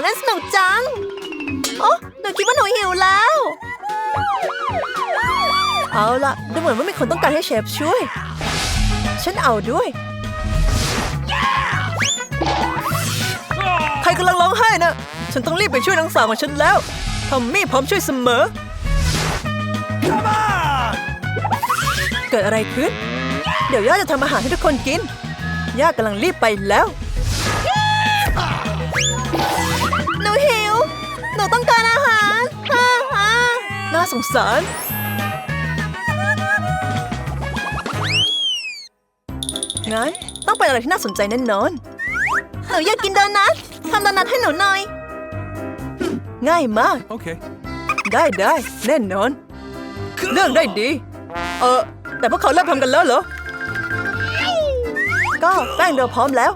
ของเล่นสนุกจัง โอ้หนูคิดว่าหนูหิวแล้ว เอาล่ะ ดูเหมือนว่ามีคนต้องการให้เชฟช่วย ฉันเอาด้วย ใครกำลังร้องไห้นะ ฉันต้องรีบไปช่วยน้องสาวของฉันแล้ว ทอมมี่พร้อมช่วยเสมอ เกิดอะไรขึ้น เดี๋ยวย่าจะทำอาหารให้ทุกคนกิน ย่ากำลังรีบไปแล้ว สงสาร งั้นต้องเป็นอะไรที่น่าสนใจแน่นอน หนูอยากกินโดนัททำโดนัทให้หนูหน่อยหึง่ายมาก Okay. ได้ได้แน่นอน เรื่องได้ดี เออ แต่พวกเขาเริ่มทำกันแล้วเหรอ ก็แป้งเราพร้อมแล้ว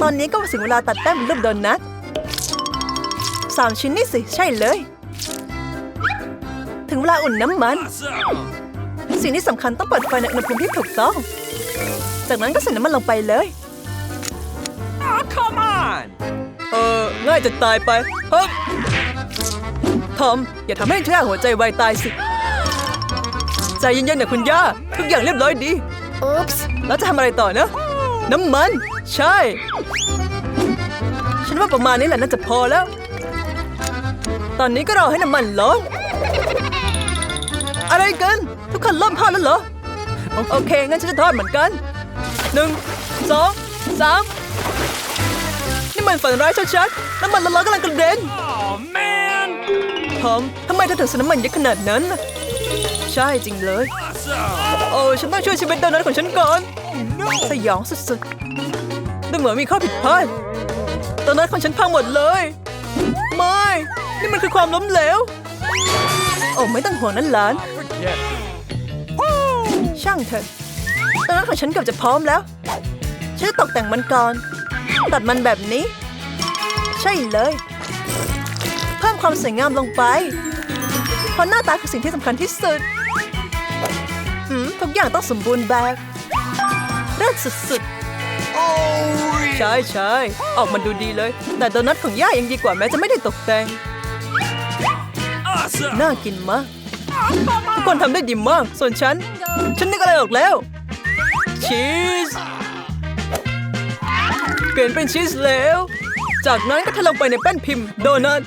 ตอนนี้ก็ถึงเวลาตัดแป้งเป็นรูปโดนัทสามชิ้นนี่สิ ใช่เลย ถึงเวลาอุ่นน้ำมัน Awesome. สิ่งที่สำคัญต้องเปิดไฟในอุณหภูมิที่ถูกต้อง จากนั้นก็ใส่น้ำมันลงไปเลย Oh, come on. เออง่ายจะตายไปเฮ้ยทอมอย่าทำให้ย่าหัวใจวายตายสิ ใจเย็นๆนะคุณย่า ทุกอย่างเรียบร้อยดีอุ๊ปส์แล้วจะทำอะไรต่อนะ น้ำมัน ใช่ ฉันว่าประมาณนี้แหละน่าจะพอแล้ว ตอนนี้ก็รอให้น้ำมันร้อน อะไรกัน ทุกคนเริ่มทอดแล้วเหรอ โอเค งั้นฉันจะทอดเหมือนกันหนึ่งสองสามนี่มันฝันร้ายชัดๆน้ำมันละลายกำลังกระเด็น Oh, man. ทอมทำไมเธอถึงใส่น้ำมันเยอะขนาดนั้นน่ะใช่จริงเลย Awesome. โอ้ฉันต้องช่วยชีวิตโดนัทของฉันก่อน No. สยองสุดๆดูเหมือนมีข้อผิดพลาดโดนัทของฉันพังหมดเลย ไม่ นี่มันคือความล้มเหลว โอ้ไม่ต้องห่วงนั้นหลาน Forget. ช่างเถอะโดนัทของฉันเกือบจะพร้อมแล้วฉันจะตกแต่งมันก่อน ตัดมันแบบนี้ ใช่เลย เพิ่มความสวยงามลงไป เพราะหน้าตาคือสิ่งที่สำคัญที่สุดหืมทุกอย่างต้องสมบูรณ์แบบเลิศสุด Oh, ๆใช่ใช่ออกมาดูดีเลย แต่โดนัทของย่ายังดีกว่าแม้จะไม่ได้ตกแต่ง awesome. น่ากินมาก ทุกคนทำได้ดีมาก ส่วนฉัน ฉันนึกอะไรออกแล้ว ชีส เปลี่ยนเป็นชีสแล้ว จากนั้นก็เทลงไปในแป้นพิมพ์โดนัท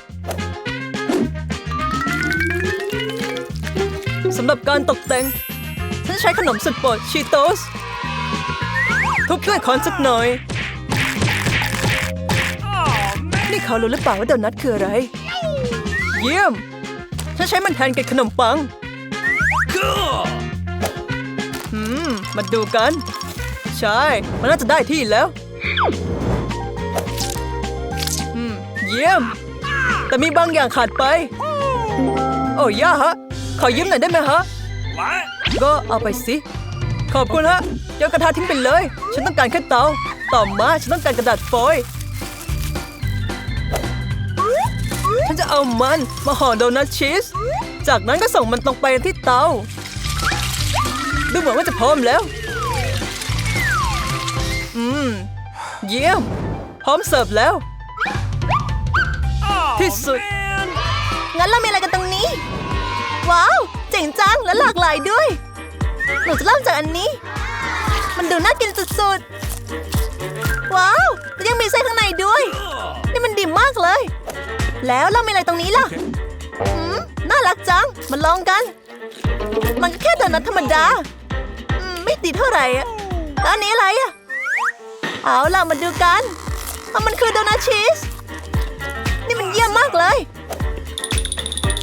สำหรับการตกแต่ง ฉันใช้ขนมสุดโปรดชีโตส ทุบด้วยคอนสักหน่อย Oh, man. นี่เขารู้หรือเปล่าว่าโดนัทคืออะไร เยี่ยม ฉันใช้มันแทนกับขนมปัง Cool. อืม มาดูกัน ใช่ มันน่าจะได้ที่แล้ว อืม เยี่ยม แต่มีบางอย่างขาดไป โอ้ย่าฮะ ขอยืมหน่อยได้ไหมฮะ What? ก็เอาไปสิ ขอบคุณฮะโยนกระทะทิ้งไปเลย ฉันต้องการแค่เตา ต่อมาฉันต้องการกระดาษฟอยล์ นจะเอามันมาห่อโดนัทชีส จากนั้นก็ส่งมันตรงไปที่เตา ดูเหมือนว่าจะพร้อมแล้ว อืม เยี่ยม พร้อมเสิร์ฟแล้ว Oh, This is- man. งั้นเรามีอะไรกันตรงนี้ ว้าว เจ๋งจังและหลากหลายด้วย หนูจะเริ่มจากอันนี้ มันดูน่ากินสุดๆ ว้าวแล้วยังมีไส้ข้างในด้วย Cool. นี่มันดีมากเลย แล้วเรามีอะไรตรงนี้ล่ะ Okay. หืมน่ารักจัง มาลองกัน มันก็แค่โดนัทธรรมดาอืมไม่ดีเท่าไหร่อะแล้วอันนี้อะไรอะเอาล่ะมาดูกันเอามันคือโดนัทชีส นี่มันเยี่ยมมากเลย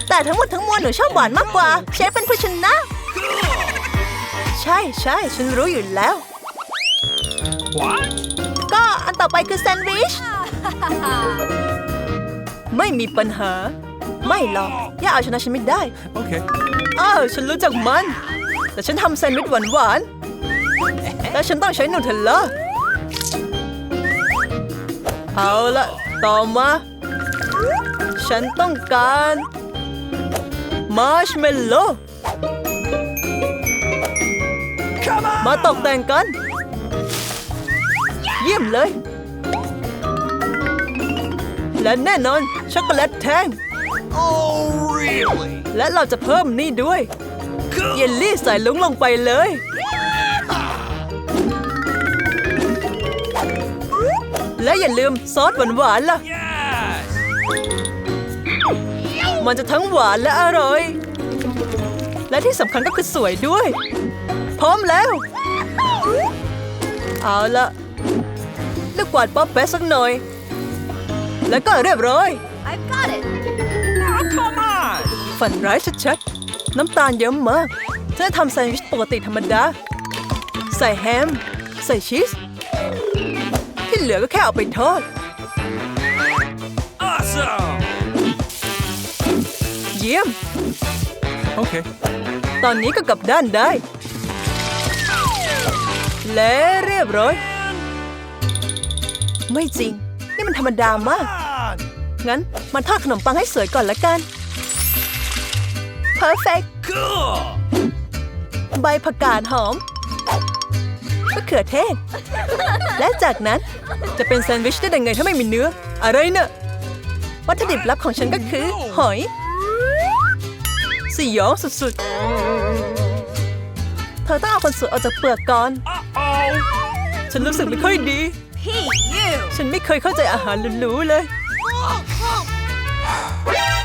แต่ทั้งหมดทั้งมวลหนูชอบหวานมากกว่า เชฟเป็นผู้ชนะ ใช่ใช่ฉันรู้อยู่แล้ว What? ก็อันต่อไปคือแซนด์วิช ไม่มีปัญหา ไม่หรอกย่าเอาชนะฉันไม่ได้ Okay. อ้าวฉันรู้จักมัน แต่ฉันทำแซนด์วิชหวานๆแล้วฉันต้องใช้นูเทลล่าเอาละต่อมา ฉันต้องการมาร์ชเมลโล่ Come on. มาตกแต่งกัน เยี่ยมเลย และแน่นอนช็อกโกแลตแท่ง Oh, really? และเราจะเพิ่มนี่ด้วย Cool. เยลลี่ใส่ลุงลงไปเลย และอย่าลืมซอสหวานๆล่ะ Yes. มันจะทั้งหวานและอร่อย และที่สำคัญก็คือสวยด้วย พร้อมแล้ว เอาละลูกกวาดป๊อปแปะสักหน่อย แล้วก็เรียบร้อย I've got it. Oh, come on. ฝันร้ายชัดๆ น้ำตาลเยอะมากฉันจะทำแซนด์วิชปกติธรรมดา ใส่แฮม ใส่ชีส ที่เหลือก็แค่เอาไปทอด Awesome. เยี่ยม Okay. ตอนนี้ก็กลับด้านได้ และเรียบร้อย ไม่จริง นี่มันธรรมดามาก On. งั้นมาทอดขนมปังให้สวยก่อนละกัน perfect Cool. ใบผักกาดหอมมะเขือเทศ และจากนั้นจะเป็นแซนด์วิชได้ยังไงถ้าไม่มีเนื้อ อะไรเนะ่ะวัตถุดิบลับของฉันก็คือ หอย สยองสุดๆ เธอต้องเอาคนสวยออกจากเปลือกก่อน Uh-oh. ฉันรู้สึกไม่ค่อยดี Hey, you. ฉันไม่เคยเข้าใจอาหารหรูๆเลย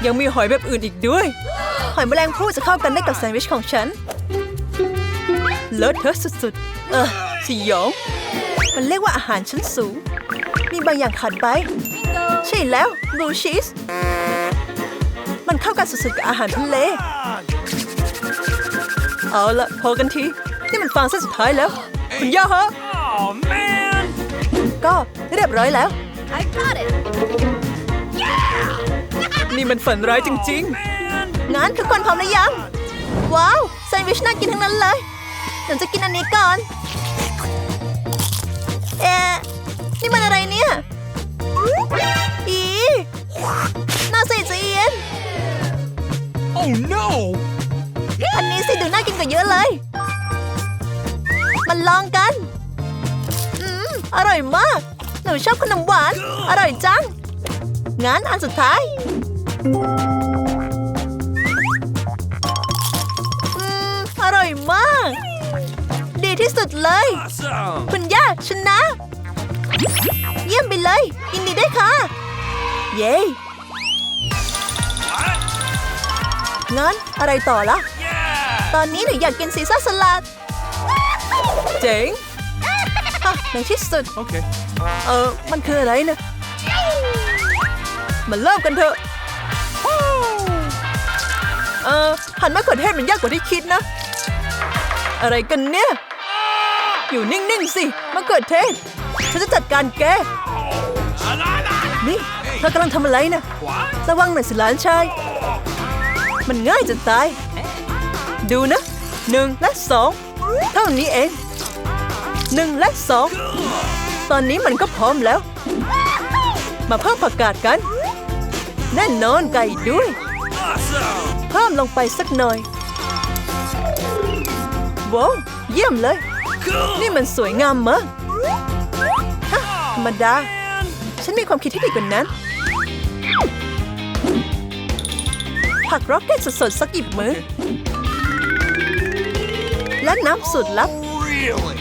ยังมีหอยแบบอื่นอีกด้วย หอยแมลงภู่จะเข้ากันได้กับแซนด์วิชของฉัน เลอะเทอะสุดๆ เออสยอง มันเรียกว่าอาหารชั้นสูง มีบางอย่างขาดไป ใช่แล้วบลูชีส มันเข้ากันสุดๆ กับอาหารทะเล On. เอาละพอกันที นี่มันฟางเส้นสุดท้ายแล้ว คุณย่าฮะ Oh, man. ก็เรียบร้อยแล้ว มันฝันร้ายจริง Man. ๆงั้นทุกคนพร้อมหรือยัง ว้าวแซนด์วิชน่ากินทั้งนั้นเลยหนูจะกินอันนี้ก่อน เอ๊ะนี่มันอะไรเนี่ย อีน่าใส่จะเอียน Oh, no. อันนี้สิดูน่ากินกว่าเยอะเลย มันลองกัน อืม อร่อยมาก หนูชอบขนมหวาน อร่อยจัง งั้นอันสุดท้าย อืมอร่อยมาก ดีที่สุดเลย Awesome. คุณย่าชนะ เยี่ยมไปเลยยินดีด้วยค่ะ เย้ What? งั้นอะไรต่อละ Yeah. ตอนนี้หนูอยากกินซีซ่าสลัด เจ๋งฮะในที่สุด Okay. เออ มันคืออะไรนะ มาเริ่มกันเถอะ เออหั่นมะเขือเทศมันยากกว่าที่คิดนะ อะไรกันเนี่ย อยู่นิ่งๆสิมะเขือเทศ ฉันจะจัดการแก นี่เธอกำลังทำอะไรนะระวังหน่อยสิหลานชาย มันง่ายจะตาย ดูนะหนึ่งและสองเท่านี้เองหนึ่งและสองตอนนี้มันก็พร้อมแล้ว มาเพิ่มผักกาดกัน แน่นอนไก่ด้วย Awesome. พิ่มลงไปสักหน่อยว้าวเยี่ยมเลย Cool. นี่มันสวยงามมากฮะธรรมดา Man. ฉันมีความคิดที่ดีกว่านั้น ผักร็อกเก็ตสดๆสักหยิบมือ และน้ำสูตรลับ Really?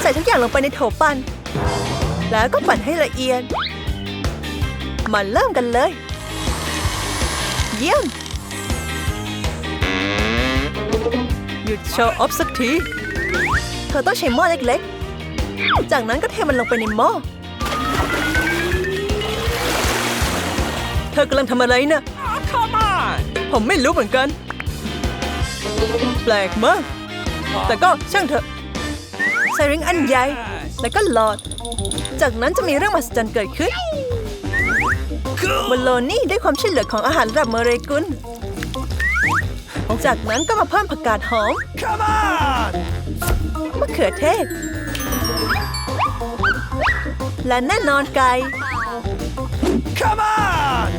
ใส่ทุกอย่างลงไปในโถปั่น แล้วก็ปั่นให้ละเอียด มาเริ่มกันเลย เยี่ยม ยุดโชว์ออฟสักที เธอต้องใช้หม้อเล็กๆ จากนั้นก็เทมันลงไปในหม้อ เธอกำลังทำอะไรนะ Oh, come on. ผมไม่รู้เหมือนกัน แปลกมาก แต่ก็ช่างเถอะใส่ริงอันใหญ่ แล้วก็หลอด จากนั้นจะมีเรื่องมหัศจรรย์เกิดขึ้น Cool. บนโลนี่ด้วยความช่วยเหลือของอาหารระดับเมเรกุล จากนั้นก็มาเพิ่มผักกาดหอม Come on. มะเขือเทศ และแน่นอนไก่ Come on.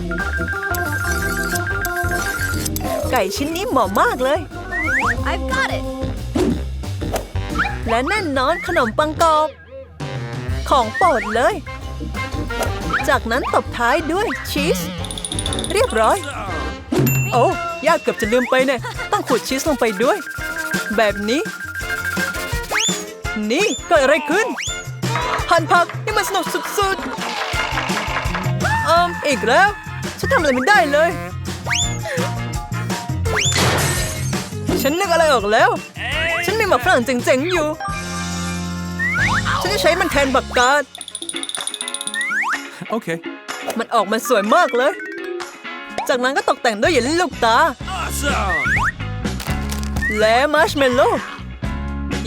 ไก่ชิ้นนี้เหมาะมากเลย I've got it. และแน่นอนขนมปังกรอบ ของโปรดเลย จากนั้นตบท้ายด้วยชีส เรียบร้อย โอ้ ยากเกือบจะลืมไปเนี่ยต้องขูดชีสลงไปด้วย แบบนี้ นี่เกิดอะไรขึ้น หั่นผักนี่มันสนุกสุดๆเอิมอีกแล้ว ฉันทำอะไรไม่ได้เลย ฉันนึกอะไรออกแล้ว ฉันมีหมักฝรั่งเจ๋งๆอยู่ ฉันจะใช้มันแทนบักกาด Okay. มันออกมาสวยมากเลย จากนั้นก็ตกแต่งด้วยเยลลี่ลูกตา Awesome. และมาร์ชเมลโล่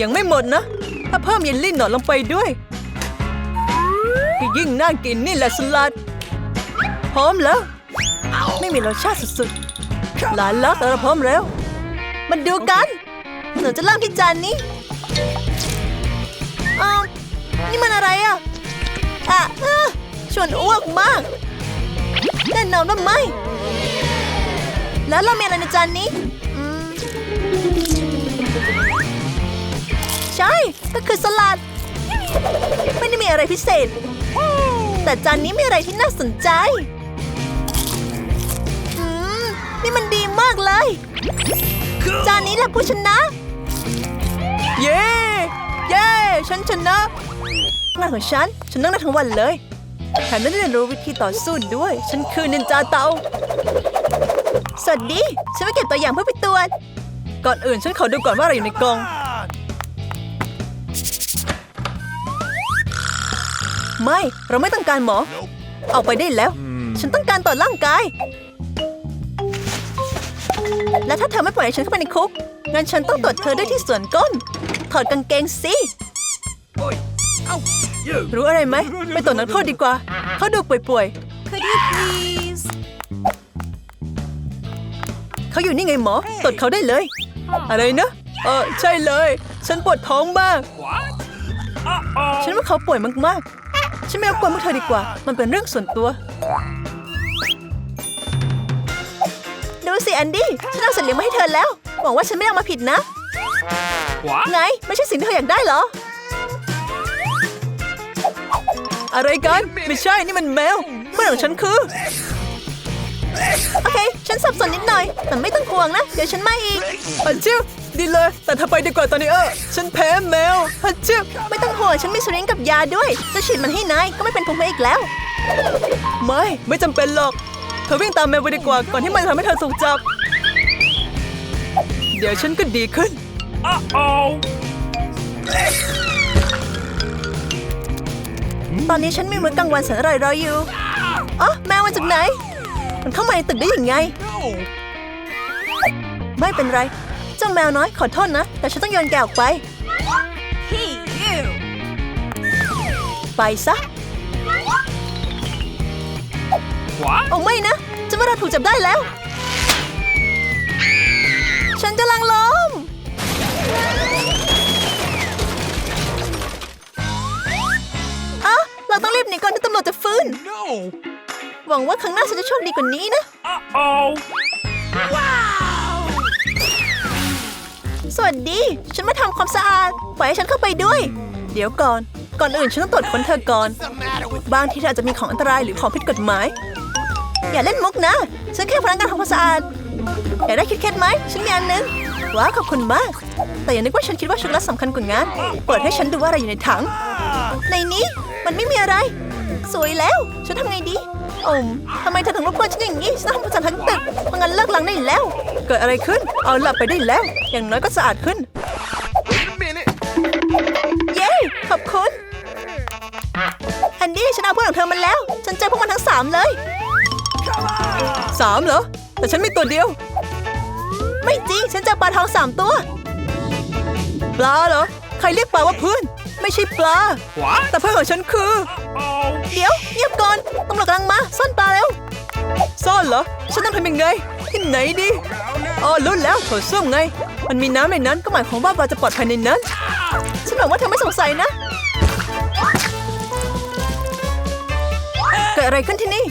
ยังไม่หมดนะ ถ้าเพิ่มเยลลี่หนอนลงไปด้วยก็ยิ่งน่ากินนี่แหละสลัด พร้อมแล้ว ไม่มีรสชาติสุดๆหลานรักเราพร้อมแล้ว มันดูกันหนูจะเริ่มที่จานนี้อ้าวนี่มันอะไรอะอะเออชวนอ้วกมาก แน่นอนว่าไม่ แล้วเรามีอะไรในจานนี้ใช่ ก็คือสลัด ไม่ได้มีอะไรพิเศษ แต่จานนี้มีอะไรที่น่าสนใจนี่มันดีมากเลย จานนี้แหละผู้ชนะ เย้ เย้ ฉันชนะงานของฉัน ฉันนั่งได้ทั้งวันเลย แถมได้เรียนรู้วิธีต่อสู้ด้วย ฉันคือนินจาเตา สวัสดี ฉันมาเก็บตัวอย่างเพื่อไปตรวจ ก่อนอื่นฉันขอดูก่อนว่าอะไรอยู่ในกล่อง ไม่ เราไม่ต้องการหมอ ออกไปได้แล้ว ฉันต้องการตรวจร่างกาย และถ้าเธอไม่ปล่อยให้ฉันเข้าไปในคุก งั้นฉันต้องตรวจเธอด้วยที่ส่วนก้น ถอดกางเกงสิ Oi. รู้อะไรไหมไปตรวจนักโทษดีกว่า เขาดูป่วย Could you please? ๆเขาอยู่นี่ไงหมอตรวจเขาได้เลย อะไรนะเออใช่เลย ฉันปวดท้องมาก What? Uh-oh. ฉันว่าเขาป่วยมากๆ ฉันไม่รบกวนพวกเธอดีกว่า มันเป็นเรื่องส่วนตัว ดูสิแอนดี้ ฉันเอาสัตว์เลี้ยงมาให้เธอแล้ว หวังว่าฉันไม่ได้เอามาผิดนะ What? ไง ไม่ใช่สิ่งที่เธออยากได้เหรอ อะไรกัน ไม่ใช่นี่มันแมวเพื่อนของฉันคือ โอเค ฉันสับสนนิดหน่อย แต่ไม่ต้องห่วงนะ เดี๋ยวฉันมาอีกฮัจิวดีเลย แต่เธอไปดีกว่าตอนนี้เออ ฉันแพ้แมวฮัจิวไม่ต้องห่วง ฉันมีสริงกับยาด้วย จะฉีดมันให้นายก็ไม่เป็นภูมิแพ้อีกแล้ว ไม่ ไม่จำเป็นหรอก เธอวิ่งตามแมวไปดีกว่า ก่อนที่มันจะทำให้เธอถูกจับ เดี๋ยวฉันก็ดีขึ้น Uh-oh. ตอนนี้ฉันมีมื้อกลางวันแสนอร่อยรออยู่อ๋อแมวมาจากไหน มันเข้ามาในตึกได้ยังไง No. ไม่เป็นไร เจ้าแมวน้อยขอโทษนะ แต่ฉันต้องโยนแกออกไป Hey, you! ไปซะ What? โอ้ไม่นะฉันว่าเราถูกจับได้แล้ว ฉันกำลังล้ม เราต้องรีบหนีก่อนที่ตำรวจจะฟื้น No. หวังว่าครั้งหน้าฉันจะโชคดีกว่านี้นะ Uh-oh. สวัสดี ฉันมาทำความสะอาดปล่อยให้ฉันเข้าไปด้วย เดี๋ยวก่อน ก่อนอื่นฉันต้องตรวจค้นเธอก่อน the matter with บางทีเธออาจจะมีของอันตรายหรือของผิดกฎหมาย อย่าเล่นมุกนะ ฉันแค่พนักงานทำความสะอาด อยากได้คิดเคล็ดไหม ฉันมีอันนึง ว้าวขอบคุณมาก แต่อย่านึกว่าฉันคิดว่าช็อกโกแลตสำคัญกว่างาน เปิดให้ฉันดูว่าอะไรอยู่ในถัง ในนี้มันไม่มีอะไร สวยแล้ว ฉันทำไงดีโอมทำไมเธอถึงรบกวนฉันอย่างนี้ ฉันต้องทำความสะอาดทั้งตึกเพราะงั้นเลิกล้างได้แล้ว เกิดอะไรขึ้น เอาหลับไปได้แล้ว อย่างน้อยก็สะอาดขึ้น Wait a minute. เย้ ขอบคุณแอนดี้ฉันเอาเพื่อนของเธอมาแล้ว ฉันเจอพวกมันทั้งสามเลย Come on. สามเหรอ แต่ฉันมีตัวเดียว ไม่จริงฉันเจอปลาทองสามตัว ปลาเหรอ ใครเรียกปลาว่าเพื่อน ไม่ใช่ปลา What? แต่เพื่อนของฉันคือ Oh. เดี๋ยวเงียบก่อนตำรวจกำลังมาซ่อนปลาเร็วซ่อนเหรอ ฉันต้องทำยังไง ที่ไหนดีอ๋อรู้แล้วโถส้วมไง มันมีน้ำในนั้นก็หมายความว่าปลาจะปลอดภัยในนั้น ฉันหวังว่าเธอไม่สงสัยนะเกิดอะไรขึ้นที่นี่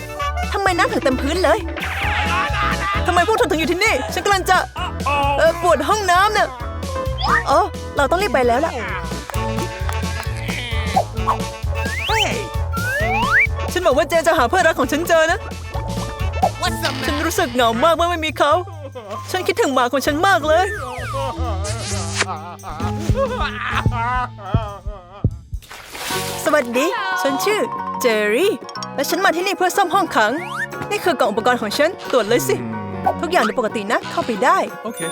ทำไมน้ำถึงเต็มพื้นเลยทำไมพวกเธอถึงอยู่ที่นี่ ฉันกำลังจะ Uh-oh. เออปวดห้องน้ำเนี่ยอ๋อเราต้องรีบไปแล้วล่ะ Hey. ฉันหวังว่าเจนจะหาเพื่อนรักของฉันเจอนะ ฉันรู้สึกเหงามากเมื่อไม่มีเขา ฉันคิดถึงหมาของฉันมากเลย สวัสดี ฉันชื่อเจอรี่ และฉันมาที่นี่เพื่อซ่อมห้องขัง นี่คือกล่องอุปกรณ์ของฉัน ตรวจเลยสิ ทุกอย่างดูปกตินะ เข้าไปได้ Okay.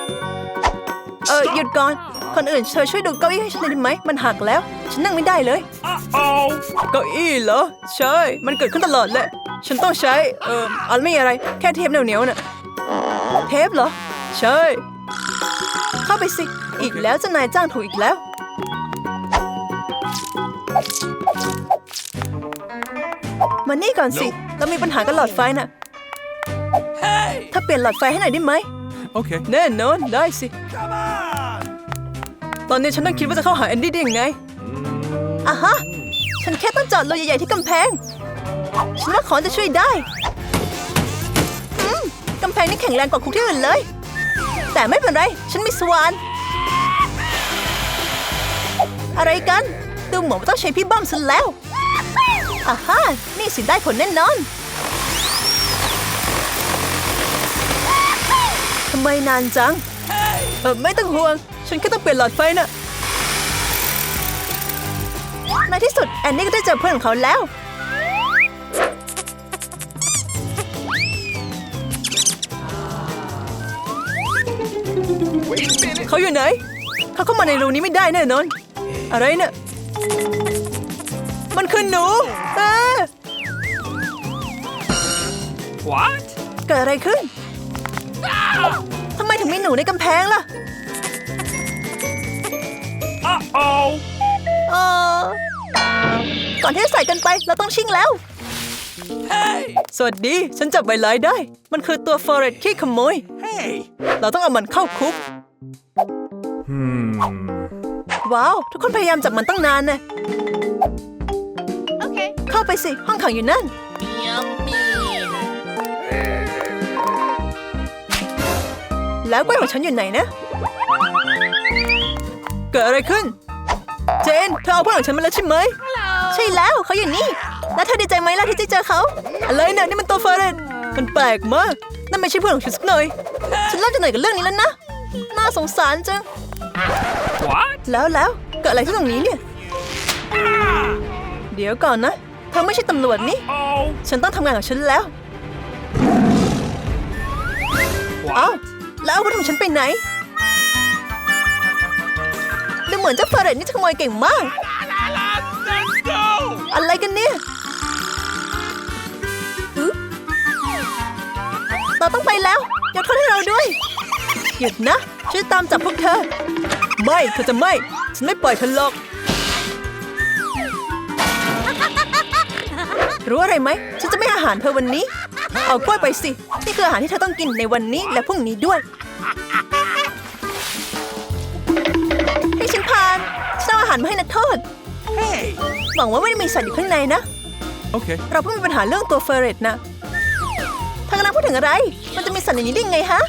เออหยุดก่อน คนอื่นเธอช่วยดูเก้าอี้ให้ฉันหน่อยได้ไหม มันหักแล้ว ฉันนั่งไม่ได้เลย Uh-oh. เก้าอี้เหรอ ใช่ มันเกิดขึ้นตลอดแหละ ฉันต้องใช้ เอ่ออันไม่อะไร แค่เทปเหนียวๆน่ะ เทปเหรอ ใช่ เข้าไปสิ อีกแล้วเจ้านายจ้างถูกอีกแล้ว มานี่ก่อนสิ เรามีปัญหากับหลอดไฟน่ะ ถ้าเปลี่ยนหลอดไฟให้หน่อยได้ไหม Okay. แน่นอน ได้สิ ตอนนี้ฉันต้องคิดว่าจะเข้าหาแอนดี้ได้ยังไงอะฮะ ฉันแค่ต้องจอดรถใหญ่ๆที่กำแพง ฉันว่าขอนจะช่วยได้อืมกำแพงนี่แข็งแรงกว่าคุกที่อื่นเลย แต่ไม่เป็นไร ฉันมีสวาน อะไรกัน ดูเหมือนว่าต้องใช้พี่บ้อมซะแล้วอะฮะนี่สิได้ผลแน่นอน ทำไมนานจัง เออไม่ต้องห่วง ฉันแค่ต้องเปลี่ยนหลอดไฟน่ะในที่สุดแอนนี่ก็ได้เจอเพื่อนของเขาแล้ว Wait a minute. เขาอยู่ไหน เขาเข้ามาในรูนี้ไม่ได้แน่นอน อะไรเนี่ย มันคือหนูเออ What? เกิดอะไรขึ้น ทำไมถึงมีหนูในกำแพงล่ะ Uh-oh. เออก่อนที่จะใส่กันไปเราต้องชิงแล้ว Hey. สวัสดี ฉันจับไวไลได้ มันคือตัวฟอเรสขี้ขโมย Hey. เราต้องเอามันเข้าคุก Hmm. ว้าว ทุกคนพยายามจับมันตั้งนานนะ Okay. เข้าไปสิ ห้องขังอยู่นั่น แล้วกล้วยของฉันอยู่ไหนนะ เกิดอะไรขึ้น เจนเธอเอาเพื่อนของฉันมาแล้วใช่ไหมใช่แล้วเขาอยู่นี่ แล้วเธอดีใจไหมล่ะที่ได้เจอเขาอะไรเนี่ยนี่มันตัวเฟอร์เรนมันแปลกมากนั่นไม่ใช่เพื่อนของฉันสักหน่อยฉันเริ่มจะเหนื่อยกับเรื่องนี้แล้วนะน่าสงสารจัง What? แล้วแล้วเกิดอะไรที่ตรงนี้เนี่ย เดี๋ยวก่อนนะเธอไม่ใช่ตำรวจนี่ Oh. ฉันต้องทำงานของฉันแล้วเอ้า What? แล้วอาวุธของฉันไปไหนดูเหมือนเจ้าเฟอร์เรตนี่จะขโมยเก่งมาก อะไรกันเนี่ยอึ๊บเราต้องไปแล้วยกโทษให้เราด้วย หยุดนะ ช่วยตามจับพวกเธอ ไม่เธอจะไม่ ฉันไม่ปล่อยเธอหรอก รู้อะไรไหม ฉันจะไม่อาหารเธอวันนี้ เอากล้วยไปสิ นี่คืออาหารที่เธอต้องกินในวันนี้และพรุ่งนี้ด้วย ให้ฉันผ่านฉันเอาอาหารมาให้นักโทษ Hey. หวังว่าไม่ได้มีสัตว์อยู่ข้างในนะ Okay. เราเพิ่งมีปัญหาเรื่องตัวเฟอร์เรตนะเธอกำลังพูดถึงอะไร มันจะมีสัตว์อย่างนี้ได้ไงฮะ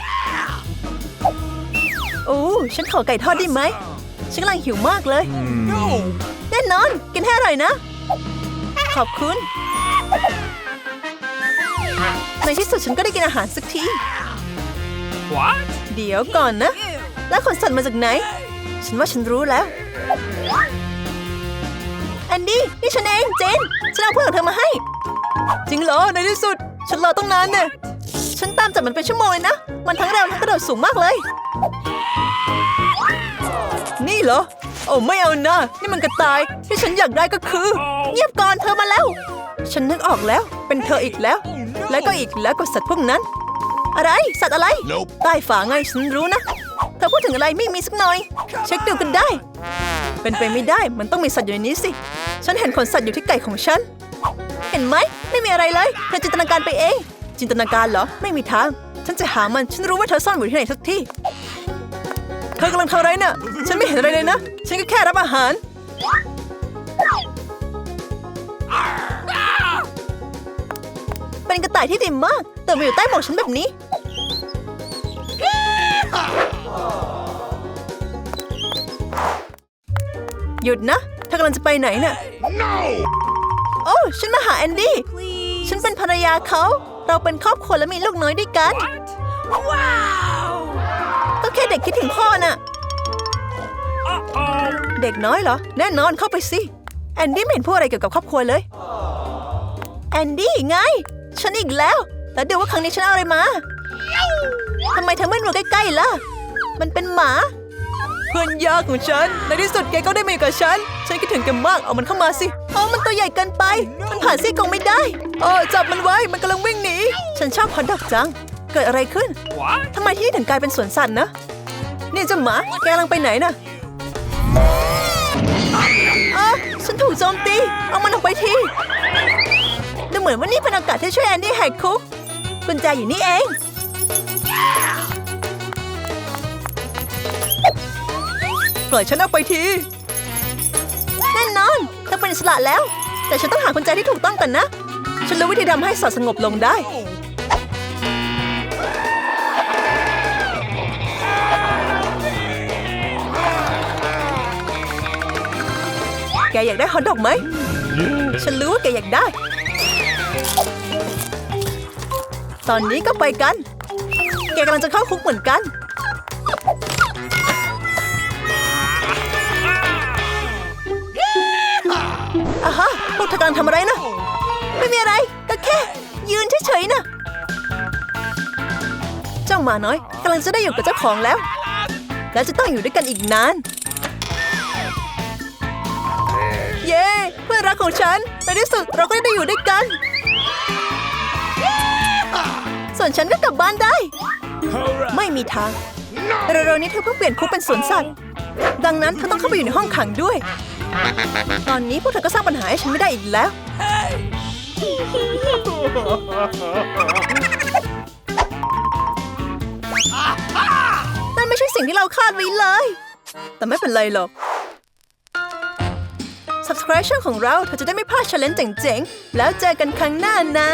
โอ้ฉันขอไก่ทอดได้ไหม ฉันกำลังหิวมากเลย No. แน่นอน กินให้อร่อยนะ ขอบคุณ ในที่สุดฉันก็ได้กินอาหารสักที What? เดี๋ยวก่อนนะ แล้วขนสัตว์มาจากไหน ฉันว่าฉันรู้แล้ว แอนดี้ นี่ฉันเองเจน ฉันเอาเพื่อนของเธอมาให้ จริงเหรอ ในที่สุด ฉันรอตั้งนานเนี่ยฉันตามจับมันเป็นชั่วโมงเลยนะ มันทั้งเร็วทั้งกระโดดสูงมากเลย นี่เหรอ โอ้ไม่เอานะนี่มันกระต่ายที่ฉันอยากได้ก็คือ เงียบก่อนเธอมาแล้ว ฉันนึกออกแล้ว เป็นเธออีกแล้ว แล้วก็อีกแล้วก็สัตว์พวกนั้น อะไร สัตว์อะไร Nope. ใต้ฝาไงฉันรู้นะ เธอพูดถึงอะไรไม่มีสักหน่อย เช็คดูกันได้ เป็นไปไม่ได้มันต้องมีสัตว์อยู่ในนี้สิ ฉันเห็นขนสัตว์อยู่ที่ไก่ของฉัน เห็นไหมไม่มีอะไรเลยเธอจินตนาการไปเอง จินตนาการเหรอไม่มีทาง ฉันจะหามันฉันรู้ว่าเธอซ่อนอยู่ที่ไหนสักที่เธอกำลังทำอะไรน่ะ ฉันไม่เห็นอะไรเลยนะ ฉันก็แค่รับอาหาร เป็นกระต่ายที่ดีมาก แต่มาอยู่ใต้หมวกฉันแบบนี้ หยุดนะเธอกำลังจะไปไหนน่ะ No. โอ้ฉันมาหาแอนดี้ Please. ฉันเป็นภรรยาเขา เราเป็นครอบครัวและมีลูกน้อยด้วยกัน What? Wow. ก็ แค่เด็กคิดถึงพ่อน่ะ Uh-oh. เด็กน้อยเหรอ แน่นอนเข้าไปสิ แอนดี้ไม่เห็นพูดอะไรเกี่ยวกับครอบครัวเลย แอนดี้ไง ฉันอีกแล้ว แล้วดูว่าครั้งนี้ฉันเอาอะไรมา ทำไมเธอไม่มาใกล้ๆล่ะ มันเป็นหมา เพื่อนยากของฉัน ในที่สุดแกก็ได้มาอยู่กับฉัน ฉันคิดถึงแกมาก เอามันเข้ามาสิเอามันตัวใหญ่เกินไป มันผ่านซี่กรงไม่ได้ เออจับมันไว้ มันกำลังวิ่งหนี ฉันชอบฮอตดอกจัง เกิดอะไรขึ้น What? ทำไมที่นี่ถึงกลายเป็นสวนสัตว์นะ นี่เจ้าหมา แกกำลังไปไหนน่ะอะฉันถูกโจมตี เอามันออกไปทีดูเหมือนว่านี่เป็นโอกาสที่ช่วยแอนดี้แหกคุกกุญแจอยู่นี่เอง ปล่อยฉันออกไปที แน่นอนเธอเป็นอิสระแล้ว แต่ฉันต้องหากุญแจที่ถูกต้องก่อนนะ ฉันรู้วิธีทำให้สอดสงบลงได้ แกอยากได้ฮอทดอกไหม ฉันรู้ว่าแกอยากได้ ตอนนี้ก็ไปกัน แกกำลังจะเข้าคุกเหมือนกันอะฮะพวกเธอกำลังทำอะไรนะ ไม่มีอะไร ก็แค่ ยืนเฉยๆนะ เจ้าหมาน้อยกำลังจะได้อยู่กับเจ้าของแล้ว และจะต้องอยู่ด้วยกันอีกนาน กของฉันในที่สุดเราก็ได้อยู่ด้วยกัน ส่วนฉันก็กลับบ้านได้ Hurrah. ไม่มีทางเร็วๆนี้เธอเพิ่งเปลี่ยนคุกเป็นสวนสัตว์ ดังนั้นเธอต้องเข้าไปอยู่ในห้องขังด้วย ตอนนี้พวกเธอก็สร้างปัญหาให้ฉันไม่ได้อีกแล้ว นั่นไม่ใช่สิ่งที่เราคาดไว้เลย แต่ไม่เป็นไรหรอก Subscribe ช่องของเราเธอจะได้ไม่พลาดชาเลนจ์เจ๋งๆ แล้วเจอกันครั้งหน้านะ